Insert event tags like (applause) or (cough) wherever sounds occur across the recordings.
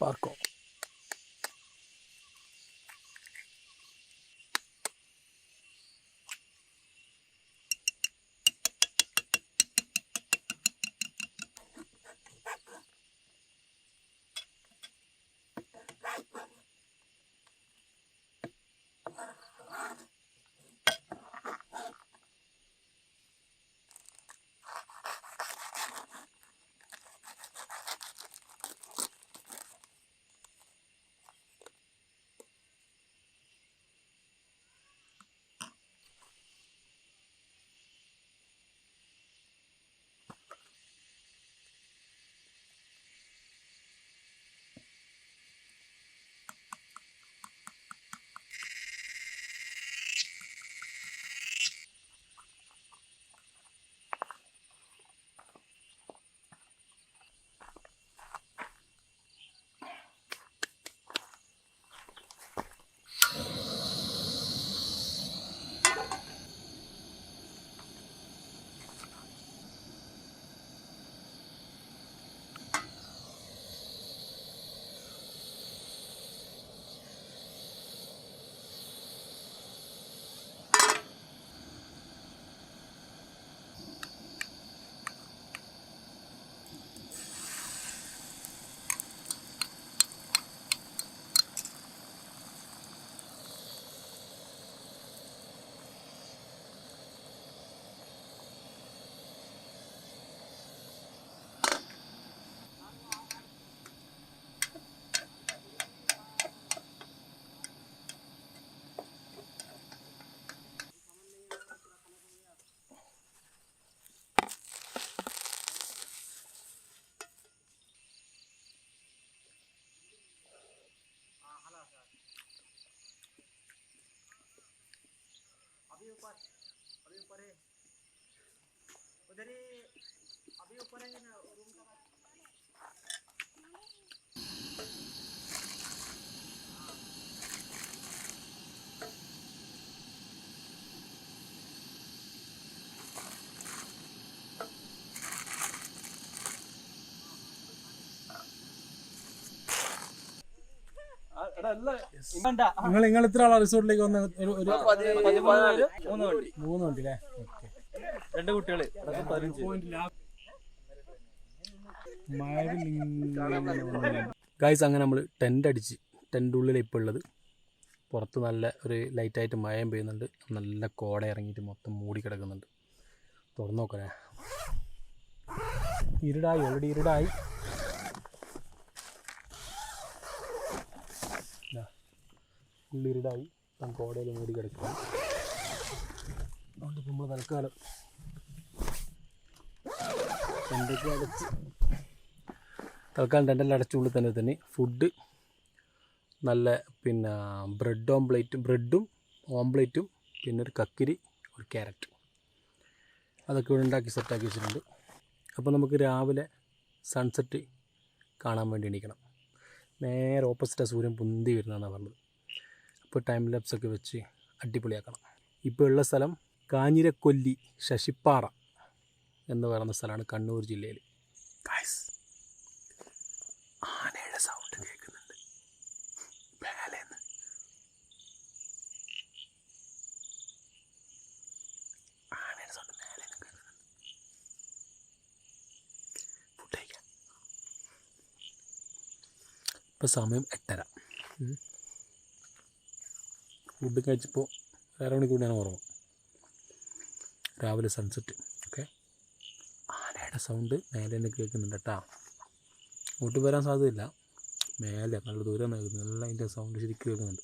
Paco. अभी ऊपर अभी ऊपर है। उधर ही अभी ऊपर है ना रूम का നിങ്ങൾ നിങ്ങൾ ഇത്ര ആളാ റിസോർട്ടിലേക്ക് വന്ന ഒരു ഒരു മൂന്ന് വണ്ടി. മൂന്ന് വണ്ടി അല്ലേ? ഓക്കെ. രണ്ട് കുട്ടികൾ. പതിനഞ്ച്. ഗായ്സ് അങ്ങനെ നമ്മൾ ടെന്റ് അടിച്ച് ടെന്റ് ഉള്ളിൽ ഇപ്പോൾ ഉള്ളത്. പുറത്ത് നല്ല ഒരു ലൈറ്റായിട്ട് മഴയും പെയ്യുന്നുണ്ട്. നല്ല കോട ഇറങ്ങിയിട്ട് മൊത്തം മൂടി കിടക്കുന്നുണ്ട്. തുറന്നു നോക്കണേ. ഇരുടായി ഓൾറെഡി ഇരുടായി. Full ഇരുടായി. ഇപ്പം കോടയിൽ മൂടി കിടക്കുക അതുകൊണ്ട് നമ്മൾ തൽക്കാലം ടെന്റൊക്കെ അടച്ച് തൽക്കാലം ടെന്റെല്ലാം അടച്ചുള്ളിൽ തന്നെ തന്നെ ഫുഡ് നല്ല പിന്നെ ബ്രെഡ് ഓംപ്ലേറ്റ് ബ്രെഡും ഓംപ്ലേറ്റും പിന്നെ ഒരു കക്കിരി ഒരു ക്യാരറ്റ്. അതൊക്കെ ഇവിടെ ഉണ്ടാക്കി സെറ്റാക്കി വെച്ചിട്ടുണ്ട്. അപ്പോൾ നമുക്ക് രാവിലെ സൺസെറ്റ് കാണാൻ വേണ്ടി എണീക്കണം. നേരെ ഓപ്പോസിറ്റാണ് സൂര്യൻ പൊന്തി വരുന്നതെന്നാണ് പറഞ്ഞത്. അപ്പോൾ ടൈം ലാപ്സ് ഒക്കെ വെച്ച് അടിപൊളിയാക്കണം. ഇപ്പോൾ ഉള്ള സ്ഥലം കാഞ്ഞിരക്കൊല്ലി ശശിപ്പാറ എന്ന് പറയുന്ന സ്ഥലമാണ് കണ്ണൂർ ജില്ലയിൽ. ഗായ്സ് ആനയുടെ സൗണ്ട് കേൾക്കുന്നുണ്ട്. മേലേന്ന്. ആനയുടെ സൗണ്ട് കേൾക്കുന്നുണ്ട്. ഫുഡ് കഴിക്കാം. ഇപ്പം സമയം എട്ടര. ഫുഡ് കഴിച്ചപ്പോൾ അര മണിക്കൂർ ഞാൻ ഉറങ്ങും. രാവിലെ സൺസെറ്റ് ഓക്കെ ആനയുടെ സൗണ്ട് മേലെ തന്നെ കേൾക്കുന്നുണ്ട് കേട്ടോ. അങ്ങോട്ട് വരാൻ സാധ്യതയില്ല. മേലെ നല്ല ദൂരം നൽകുന്നു. നല്ല അതിന്റെ സൗണ്ട് ശരിക്കും കേൾക്കുന്നുണ്ട്.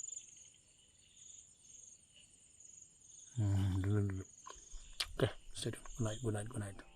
ഓക്കെ ശരി. Good night good night good night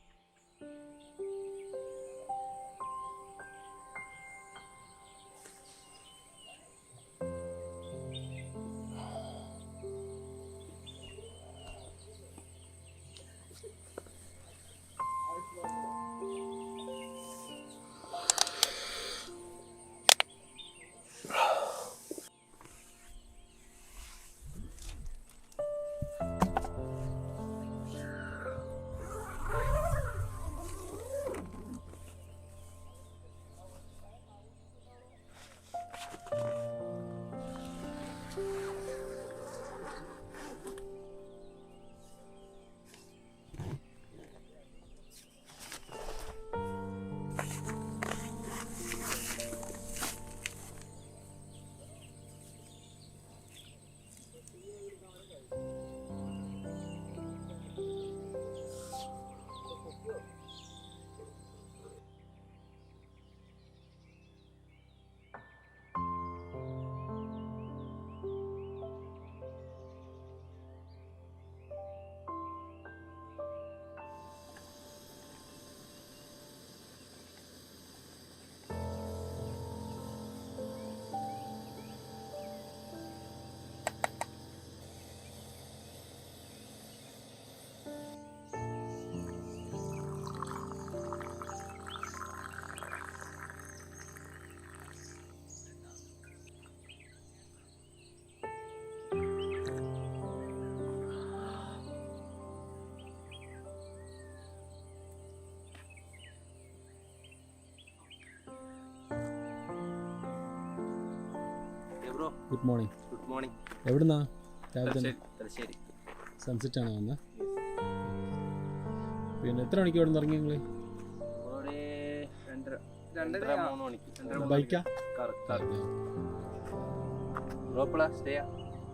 bro. Good morning good morning എവിടുന്നാ? രാവിലെ തലശ്ശേരി സൺസെറ്റ് ആണോ വന്നത് പിന്നെ എത്ര മണിക്ക് ഇവിടെ ഇറങ്ങി നിങ്ങൾ സ്റ്റേ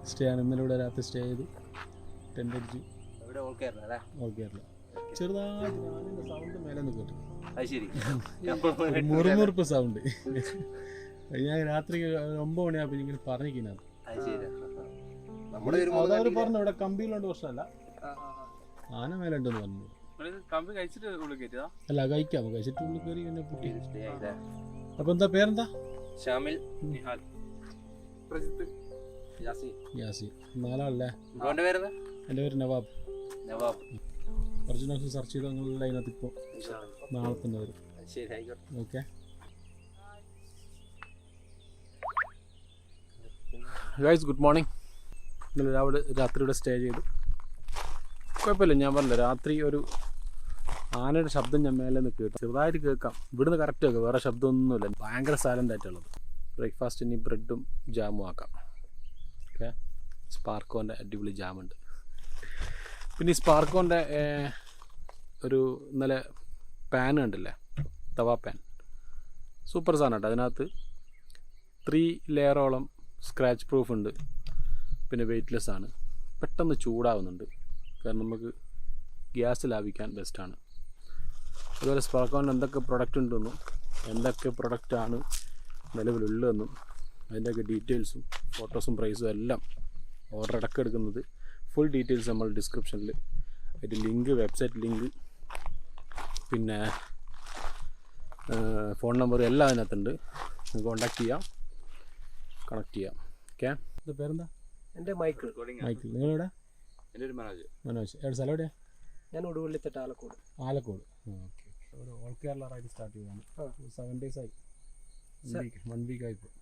സ്റ്റേ ആണ്. ഇന്നലെ ഇവിടെ രാത്രി സ്റ്റേ ചെയ്ത്. ടെന്റ് അടിച്ചു. ചെറുതായിട്ട് സൗണ്ട് മേലെ നിന്ന് കേട്ടു (laughs) മുറുമുറുപ്പ് സൗണ്ട് (laughs) ഞാൻ രാത്രി ഒമ്പത് മണിയാകുമ്പോൾ ഇങ്ങനെ പറഞ്ഞിരിക്കുന്നത് അതവർ പറഞ്ഞു ഇവിടെ കമ്പിയിലുണ്ട് പ്രശ്നമല്ല. ആന മേലുണ്ടെന്ന് പറഞ്ഞു. അല്ല കഴിക്കാം. കഴിച്ചിട്ട് ഉള്ളിൽ കയറി എന്നെ പുട്ടി. അപ്പോൾ എന്താ പേരെന്താ? ഷാമിൽ നിഹാൽ. പ്രജിത്ത് യാസി. നാലാളല്ലേ? എന്റെ പേര് നവാബ്. നവാബ്. കുറച്ച് ദിവസം സെർച്ച് ചെയ്ത് നിങ്ങളുടെ അതിനകത്ത് ഇപ്പോൾ നാളെ തന്നെ വരും. ശരി ആയിക്കോട്ടെ. ഓക്കെ ഗൈസ് ഗുഡ് മോർണിംഗ് ഇന്നലെ രാവിലെ രാത്രി ഇവിടെ സ്റ്റേ ചെയ്തു. കുഴപ്പമില്ല ഞാൻ പറഞ്ഞില്ല രാത്രി ഒരു ആനയുടെ ശബ്ദം ഞാൻ മേലെ നിന്ന് കേട്ടു. ചെറുതായിട്ട് കേൾക്കാം. ഇവിടുന്ന് കറക്റ്റ് കേൾക്കാം. വേറെ ശബ്ദമൊന്നുമില്ല. ഭയങ്കര സൈലന്റ് ആയിട്ടുള്ളത്. ബ്രേക്ക്ഫാസ്റ്റ് ഇനി ബ്രെഡും ജാമും ആക്കാം. ഓക്കെ സ്പാർക്കോന്റെ അടിപൊളി ജാമുണ്ട് പിന്നെ ഈ സ്പാർക്കോന്റെ ഒരു ഇന്നലെ പാൻ ഉണ്ടല്ലേ തവാ പാൻ സൂപ്പർ സാധനം കേട്ടോ. അതിനകത്ത് ത്രീ ലെയറോളം സ്ക്രാച്ച് പ്രൂഫ് ഉണ്ട്. പിന്നെ വെയ്റ്റ്ലെസ് ആണ്. പെട്ടെന്ന് ചൂടാവുന്നുണ്ട്. കാരണം നമുക്ക് ഗ്യാസ് ലാഭിക്കാൻ ബെസ്റ്റാണ് അതുപോലെ സ്പാർക്കോണിൽ എന്തൊക്കെ പ്രൊഡക്റ്റ് ഉണ്ടെന്നും എന്തൊക്കെ പ്രൊഡക്റ്റാണ് നിലവിലുള്ളതെന്നും അതിന്റെയൊക്കെ ഡീറ്റെയിൽസും ഫോട്ടോസും പ്രൈസും എല്ലാം ഓർഡർ അടക്കം എടുക്കുന്നത് ഫുൾ ഡീറ്റെയിൽസ് നമ്മൾ ഡിസ്ക്രിപ്ഷനിൽ അതിന്റെ ലിങ്ക് വെബ്സൈറ്റ് ലിങ്ക് പിന്നെ ഫോൺ നമ്പർ എല്ലാം അതിനകത്തുണ്ട്. കോണ്ടാക്ട് ചെയ്യാം. കണക്ട് ചെയ്യാം. ഓക്കെ ഇത് പേരെന്താ? എന്റെ മൈക്കിൾ. മൈക്കിൾ. നിങ്ങളെവിടെ? എന്റെ ഒരു മനോജ്. മനോജ്. എവിടെ സ്ഥലം എവിടെയാ? ഞാൻ ഉടുവള്ളിത്തെട്ട് ആലക്കോട്. ആലക്കോട്. ഓക്കെ ഒരു ഓൾ കേരള റൈഡ് സ്റ്റാർട്ട് ചെയ്തതാണ്. സെവൻ ഡേയ്സ് ആയി. വൺ വീക്ക് ആയിപ്പോൾ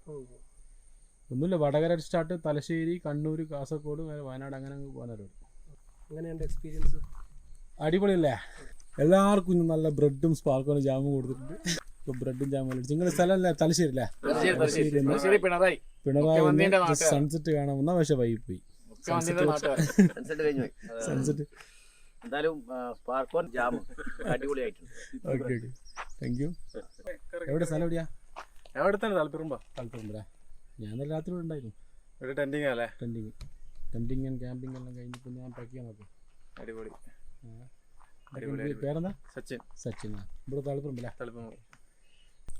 ഒന്നുമില്ല വടകര സ്റ്റാർട്ട് തലശ്ശേരി കണ്ണൂർ കാസർഗോഡ് വയനാട് അങ്ങനെ അങ്ങ് പോകാനൊരു അങ്ങനെയുണ്ട് എക്സ്പീരിയൻസ് അടിപൊളിയല്ലേ? എല്ലാവർക്കും ഇന്ന് നല്ല ബ്രെഡും സ്പാർക്കും ജാമും കൊടുത്തിട്ടുണ്ട്. ബ്രെഡും ജാമും നിങ്ങൾ സ്ഥലമല്ലേ? തലശ്ശേരി അല്ലേ തലശ്ശേരി പിണറായി. പിണറായി സൺസെറ്റ് കാണാൻ വന്ന പക്ഷെ വൈകി പോയി. (laughs) സൺസെറ്റ് എന്തായാലും ജാം അടിപൊളിയായിട്ടുണ്ട്. ഓക്കെ ഓക്കെ താങ്ക് യു എവിടെ സ്ഥലം എവിടെയാ? എവിടെ തന്നെ താല്പര്യം താല്പര്യം ഞാൻ രാത്രി ഇവിടെ ഉണ്ടായിരുന്നു. ഇവിടെ ടെൻഡിങ് അല്ലേ ടെൻഡിങ് ടെൻഡിങ് ആൻഡ് ക്യാമ്പിംഗ് എല്ലാം കഴിഞ്ഞിട്ട് ഞാൻ പാക്ക് ചെയ്യാൻ നോക്കും. അടിപൊളി. പേരെന്താ? സച്ചിൻ. സച്ചിൻ ഇവിടെ താല്പര്യമില്ല തളിപ്പം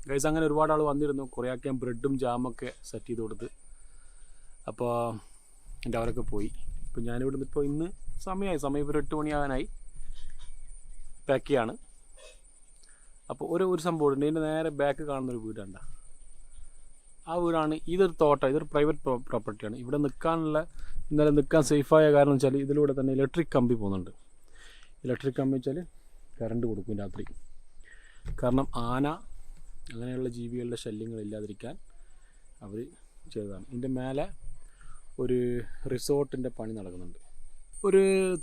ഗൈസ് അങ്ങനെ ഒരുപാട് ആൾ വന്നിരുന്നു. കുറേ ആക്കി ഞാൻ ബ്രെഡും ജാമൊക്കെ സെറ്റ് ചെയ്ത് കൊടുത്ത്. അപ്പോൾ എന്റെ അവരൊക്കെ പോയി. ഇപ്പോൾ ഞാനിവിടെ നിന്ന് ഇപ്പോൾ ഇന്ന് സമയമായി സമയം ഒരു എട്ട് മണിയാകാനായി പാക്ക് ചെയ്യാണ്. അപ്പോൾ ഒരു ഒരു സംഭവം ഉണ്ട്. ഇതിന്റെ നേരെ ബാക്ക് കാണുന്നൊരു വീടുണ്ട ആ വീടാണ് ഇതൊരു തോട്ടം. ഇതൊരു പ്രൈവറ്റ് പ്രോപ്പർട്ടിയാണ് ഇവിടെ നിൽക്കാനുള്ള ഇന്നലെ നിൽക്കാൻ സേഫായ കാരണം വെച്ചാൽ ഇതിലൂടെ തന്നെ ഇലക്ട്രിക് കമ്പി പോകുന്നുണ്ട്. ഇലക്ട്രിക് കമ്പി വെച്ചാൽ കറണ്ട് കൊടുക്കും രാത്രി. കാരണം ആന അങ്ങനെയുള്ള ജീവികളുടെ ശല്യങ്ങൾ ഇല്ലാതിരിക്കാൻ അവർ ചെയ്തതാണ്. ഇതിന്റെ മേലെ ഒരു റിസോർട്ടിന്റെ പണി നടക്കുന്നുണ്ട്. ഒരു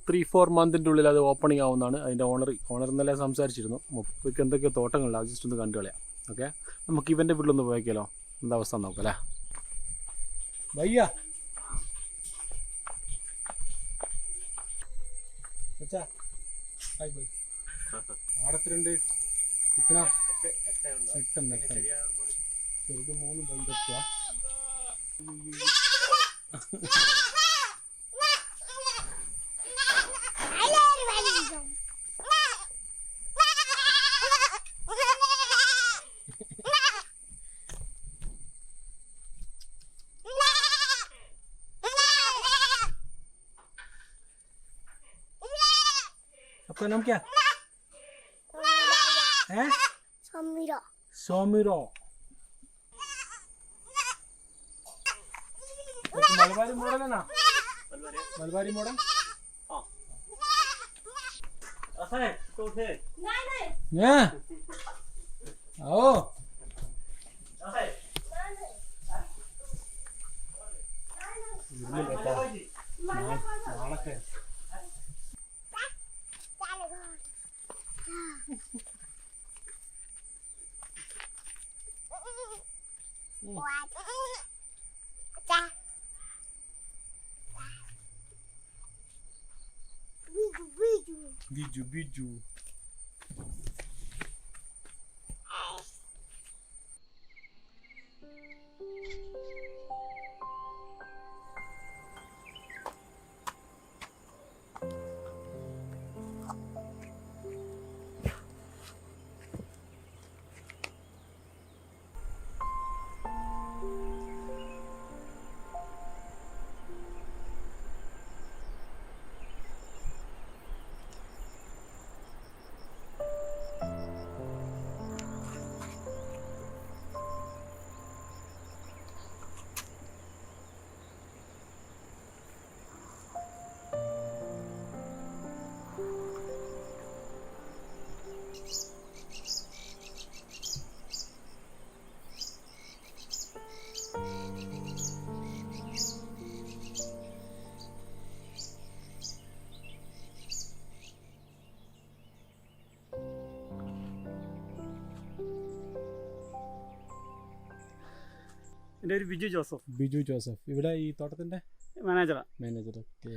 ത്രീ ഫോർ മന്തിന്റെ ഉള്ളിൽ അത് ഓപ്പണിംഗ് ആവുന്നതാണ്. അതിന്റെ ഓണർ ഓണർ ഇന്നലെ സംസാരിച്ചിരുന്നു. മുപ്പയ്ക്ക് എന്തൊക്കെ തോട്ടങ്ങളാണ് ജസ്റ്റ് ഒന്ന് കണ്ടു കളയാം. ഓക്കെ നമുക്ക് ഇവന്റെ വീട്ടിലൊന്ന് പോയേക്കാലോ. എന്താ അവസ്ഥ നോക്കാം അല്ലേ? ഭയ്യ ആടത്തിലുണ്ട് ഇത്ര എട്ടെണ്ണം എട്ടെണ്ണം ചെറുത് മൂന്ന് ബന്ധുക്ക आपका नाम क्या है Samira. സോമിറോ മലബാരി മോഡലാണോ? മലബാരി മോഡൽ? ഓ. നാളൊക്കെ Biju, biju. എന്റെ ഒരു ബിജു ജോസഫ്. ബിജു ജോസഫ്. ഇവിടെ ഈ തോട്ടത്തിന്റെ മാനേജറാണ് മാനേജർ ഓക്കെ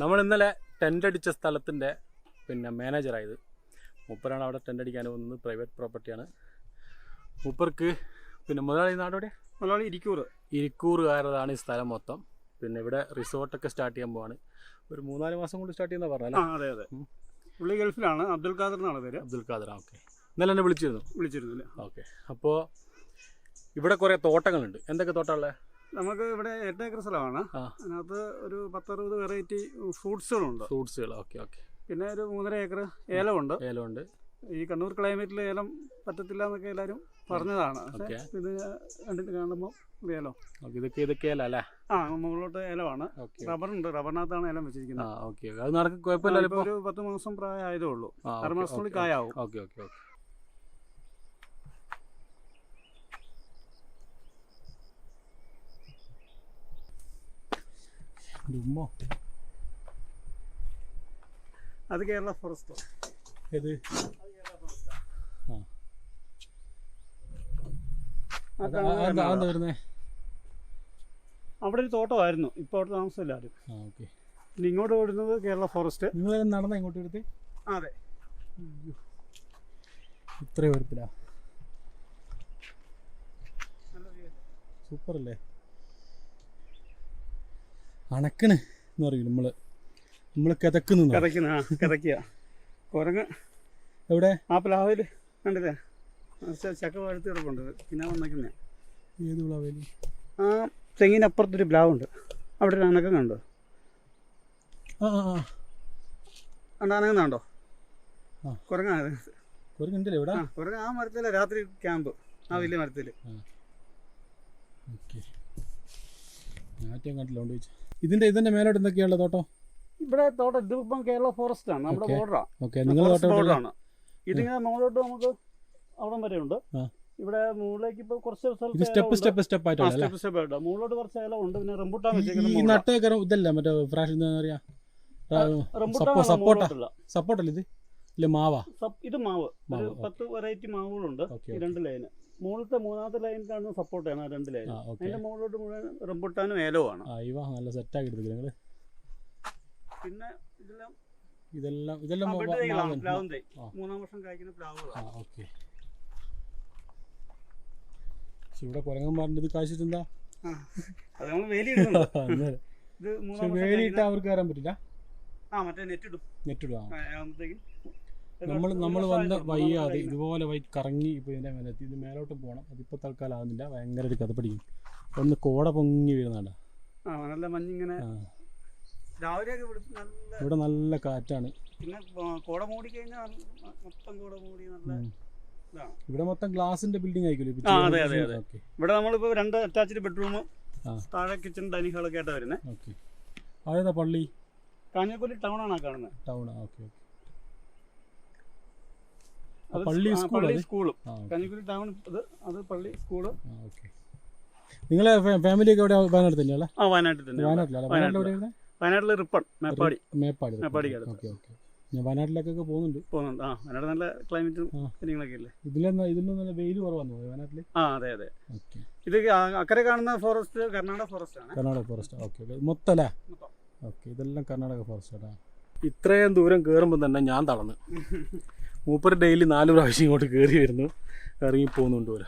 നമ്മൾ ഇന്നലെ ടെന്റ് അടിച്ച സ്ഥലത്തിന്റെ പിന്നെ മാനേജറായത് മൂപ്പരാണ് അവിടെ ടെന്റ് അടിക്കാൻ പോകുന്നത്. പ്രൈവറ്റ് പ്രോപ്പർട്ടിയാണ് മൂപ്പർക്ക് പിന്നെ മുതലാളി നാടോടെ മുതലാളി ഇരിക്കൂർ. ഇരിക്കൂറുകാരതാണ് ഈ സ്ഥലം മൊത്തം. പിന്നെ ഇവിടെ റിസോർട്ടൊക്കെ സ്റ്റാർട്ട് ചെയ്യാൻ പോവാണ്. ഒരു മൂന്നാൽ മാസം കൊണ്ട് സ്റ്റാർട്ട് ചെയ്യുന്ന പറഞ്ഞല്ലേ? ആ അതെ അതെ. പുള്ളി ഗൾഫിലാണ്. അബ്ദുൽ ഖാദർ എന്നാണ് പേര്. അബ്ദുൽ ഖാദർ ഓക്കെ ഇന്നലെ എന്നെ വിളിച്ചിരുന്നു. വിളിച്ചിരുന്നില്ല ഓക്കെ അപ്പോൾ ഇവിടെ കുറെ തോട്ടങ്ങളുണ്ട്. എന്തൊക്കെ തോട്ടമുള്ളത് നമുക്ക് ഇവിടെ എട്ട് ഏക്കർ സ്ഥലമാണ് അതിനകത്ത് ഒരു പത്തറുപത് വെറൈറ്റി ഫ്രൂട്ട്സുകളുണ്ട് ഫ്രൂട്ട്സുകൾ ഓക്കെ ഓക്കെ പിന്നെ ഒരു മൂന്നര ഏക്കർ ഏലമുണ്ട്. ഏലമുണ്ട്. ഈ കണ്ണൂർ ക്ലൈമറ്റിൽ ഏലം പറ്റത്തില്ല എന്നൊക്കെ എല്ലാവരും പറഞ്ഞതാണ്. ഇത് കണ്ടിട്ട് കാണുമ്പോൾ ഏലോ. ഇതൊക്കെ ഇതൊക്കെ ഏല അല്ലേ? ആ മുകളിലോട്ട് ഏലമാണ്. റബ്ബറുണ്ട്. റബ്ബറിനകത്താണ് ഏലം വെച്ചിരിക്കുന്നത്. അത് നടക്കും കുഴപ്പമില്ല ഒരു പത്ത് മാസം പ്രായമായതേ ഉള്ളൂ. ആറ് മാസത്തിനുള്ളിൽ കായാവും. ഓക്കെ ഓക്കെ ഓക്കെ ഉമ്മോ അത് കേരള ഫോറസ്റ്റ് ഏത്? അവിടെ ഒരു തോട്ടമായിരുന്നു. ഇപ്പോൾ അവിടെ താമസമില്ല ആരും. പിന്നെ ഇങ്ങോട്ട് ഓടുന്നത് കേരള ഫോറസ്റ്റ് നിങ്ങൾ നടന്ന ഇങ്ങോട്ട് എടുത്ത്? അതെ. ഇത്ര ഉയരത്തിലാ. സൂപ്പർ അല്ലേ? അണക്കണ് എന്ന് പറയും നമ്മൾ. നമ്മൾ കിതക്കുന്നു കിതയ്ക്കുന്ന ആ കിതയ്ക്കുക. കുരങ്ങ്. എവിടെ? ആ പ്ലാവിൽ കണ്ടില്ലേ? ചക്ക വഴുത്തി കിടപ്പുണ്ട്. പിന്നെ വന്നേക്കുന്നേ. ഏത് വിളവേലി ആ തെങ്ങിനപ്പുറത്തൊരു പ്ലാവുണ്ട്. അവിടെ ഒരു അനക്കം കണ്ടോ? ആ ആ. കുരങ്ങാണ് കുരങ്ങുണ്ടല്ലേ ഇവിടെ? കുരങ്ങ് ആ മരത്തിലെ രാത്രി ക്യാമ്പ്. ആ വലിയ മരത്തിൽ ഓക്കെ. ഞാറ്റം കണ്ടില്ല കൊണ്ട് ചോദിച്ചു. ഇതിന്റെ ഇതിന്റെ മേലോട്ട് എന്തൊക്കെയാണ് തോട്ടം ഇവിടെ തോട്ടം ഇതിപ്പം കേരള ഫോറസ്റ്റ് ആണ് നമ്മുടെ ബോർഡറാണ് ബോർഡറാ ഓക്കെ നിങ്ങൾ? ബോർഡറാണ് ഇതിങ്ങനെ മുകളിലോട്ട് നമുക്ക് അവിടം വരെ ഉണ്ട് ഇവിടെ മുകളിലേക്ക് ഇപ്പൊ കുറച്ച് സ്റ്റെപ്പ് സ്റ്റെപ്പ് സ്റ്റെപ്പ് ആയിട്ട് സ്റ്റെപ്പ് സ്റ്റെപ്പ് ആയിട്ട്. മുകളിലോട്ട് കുറച്ച് ഏലം ഉണ്ട് പിന്നെ റംബുട്ടാൻ വെച്ചേക്കുന്നത്. നട്ടേക്കരം ഇതല്ല മറ്റേ ഫ്രാഷ് എന്താ പറയാ? സപ്പോർട്ട്. സപ്പോർട്ടല്ല ഇത്? ഇല്ല മാവാ? ഇത് മാവ്. പത്ത് വെറൈറ്റി മാവുകളുണ്ട് രണ്ട് ലൈന് മുകളിലത്തെ മൂന്നാമത്തെ ലൈൻ കാണുന്ന സപ്പോർട്ടാണ് ആ രണ്ട് ലൈൻ അതിന്റെ മുകളിലോട്ട് മുഴുവൻ റംബുട്ടാനും ഏലവുമാണ് ഇവ നല്ല എടുത്തില്ല നിങ്ങൾ പിന്നെ ഇതെല്ലാം ഇതെല്ലാം ഇതെല്ലാം. പ്ലാവും തൈ. മൂന്നാം വർഷം കായ്ക്കുന്ന പ്ലാവുകളാണ്. ഓക്കെ ഇവിടെ കുരങ്ങൻ പറഞ്ഞത് കാശിട്ടെന്താ. അത് നമ്മൾ (laughs) ഇത് മൂന്നാം വേലിയിട്ട് അവർക്ക് കയറാൻ പറ്റില്ല? ആ മറ്റേ നെറ്റ് ഇടും നെറ്റ് ആകുമ്പത്തേക്കും നമ്മൾ നമ്മൾ വന്ന. വയ്യാതെ ഇതുപോലെ വൈ കറങ്ങി ഇപ്പോൾ ഇതിന്റെ മേലെത്തി. ഇത് മേലോട്ട് പോകണം അതിപ്പോൾ തൽക്കാലം ആകുന്നില്ല ഭയങ്കര ഒരു കഥ പിടിക്കും. ഒന്ന് കോട പൊങ്ങി വീഴുന്നതാണ് ആ നല്ല മഞ്ഞിങ്ങനെ രാവിലെയൊക്കെ ഇവിടെ നല്ല ഇവിടെ നല്ല കാറ്റാണ്. പിന്നെ കോട മൂടി കഴിഞ്ഞാൽ മൊത്തം കോട മൂടി നല്ല. ഇതാണ് ഇവിടെ മൊത്തം ഗ്ലാസിന്റെ ബിൽഡിംഗ് ഇപ്പൊ ആ, അതെ, അതെ, അതെ. ഇവിടെ നമ്മളിപ്പോൾ രണ്ട് അറ്റാച്ച്ഡ് ബെഡ്റൂം താഴെ കിച്ചൺ ഡൈനിങ് ഹാളൊക്കെ ആയിട്ടാണ് വരുന്നത് ഓക്കെ. അതേതാ പള്ളി? കാഞ്ഞിരപ്പള്ളി ടൗൺ ആണ് കാണുന്നത് ടൗൺ ഓക്കെ ഓക്കെ. പള്ളി പള്ളി സ്കൂളും. ആ ടൗൺ ഇത് അത് പള്ളി സ്കൂൾ. നിങ്ങളെ ഫാമിലി ഒക്കെ എവിടെ വയനാട്ടിൽ തന്നെയല്ലേ ആ വയനാട്ടിൽ തന്നെ വയനാട്ടിലല്ല വയനാട്ടിൽ വയനാട്ടിൽ റിപ്പൺ മേപ്പാടി. മേപ്പാടി അടുത്ത്. Okay okay. ഞാൻ വയനാട്ടിലേക്കൊക്കെ പോകുന്നുണ്ട്. പോകുന്നുണ്ട്. ആ വയനാട് നല്ല ക്ലൈമറ്റും. കാര്യങ്ങളൊക്കെ അല്ലേ ഇതിലെന്നാ ഇതിലൊന്നും നല്ല വെയിൽ കുറവാന്ന് തോന്നുന്നു വയനാട്ടിൽ ആ അതെ അതെ. ഇത് അക്കരെ കാണുന്ന ഫോറസ്റ്റ് കർണാടക ഫോറസ്റ്റ് ആണ്. കർണാടക ഫോറസ്റ്റ്. ഓക്കെ മൊത്തല്ലേ മൊത്തം അല്ലേ? ഓക്കെ ഇതെല്ലാം കർണാടക ഫോറസ്റ്റ് ആണ്? ഇത്രയും ദൂരം കയറുമ്പോൾ തന്നെ ഞാൻ തളർന്നു. (laughs) മൂപ്പർ ഡെയിലി നാല് പ്രാവശ്യം ഇങ്ങോട്ട് കയറി വരുന്നു. ഇറങ്ങി പോകുന്നുണ്ട് പോലെ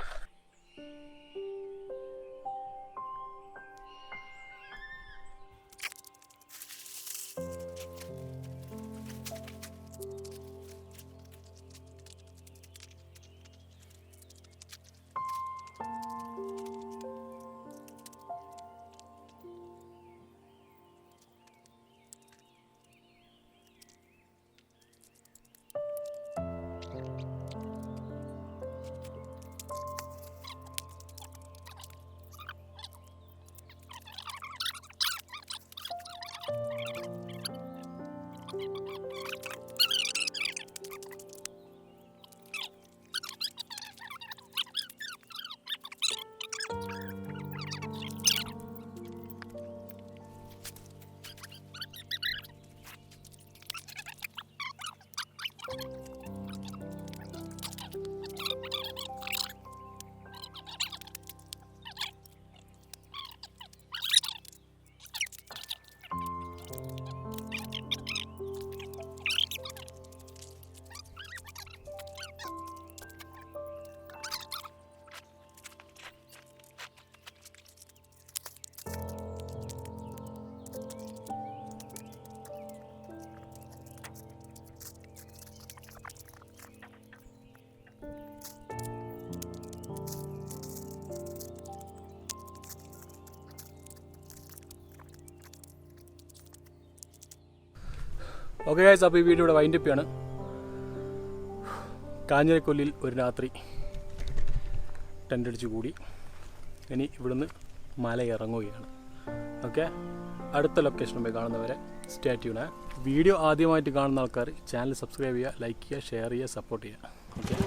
ഓക്കെ ഗൈസ് അപ്പോൾ ഈ വീഡിയോ ഇവിടെ വൈൻഡപ്പ് ചെയ്യാണ്. കാഞ്ഞിരക്കൊല്ലിൽ ഒരു രാത്രി ടെന്റ് അടിച്ച് കൂടി. ഇനി ഇവിടുന്ന് മല ഇറങ്ങുകയാണ്. ഓക്കെ അടുത്ത ലൊക്കേഷൻ പോയി കാണുന്നവരെ സ്റ്റേ ട്യൂണ് വീഡിയോ ആദ്യമായിട്ട് കാണുന്ന ആൾക്കാർ ചാനൽ സബ്സ്ക്രൈബ് ചെയ്യുക ലൈക്ക് ചെയ്യുക ഷെയർ ചെയ്യുക സപ്പോർട്ട് ചെയ്യുക. ഓക്കെ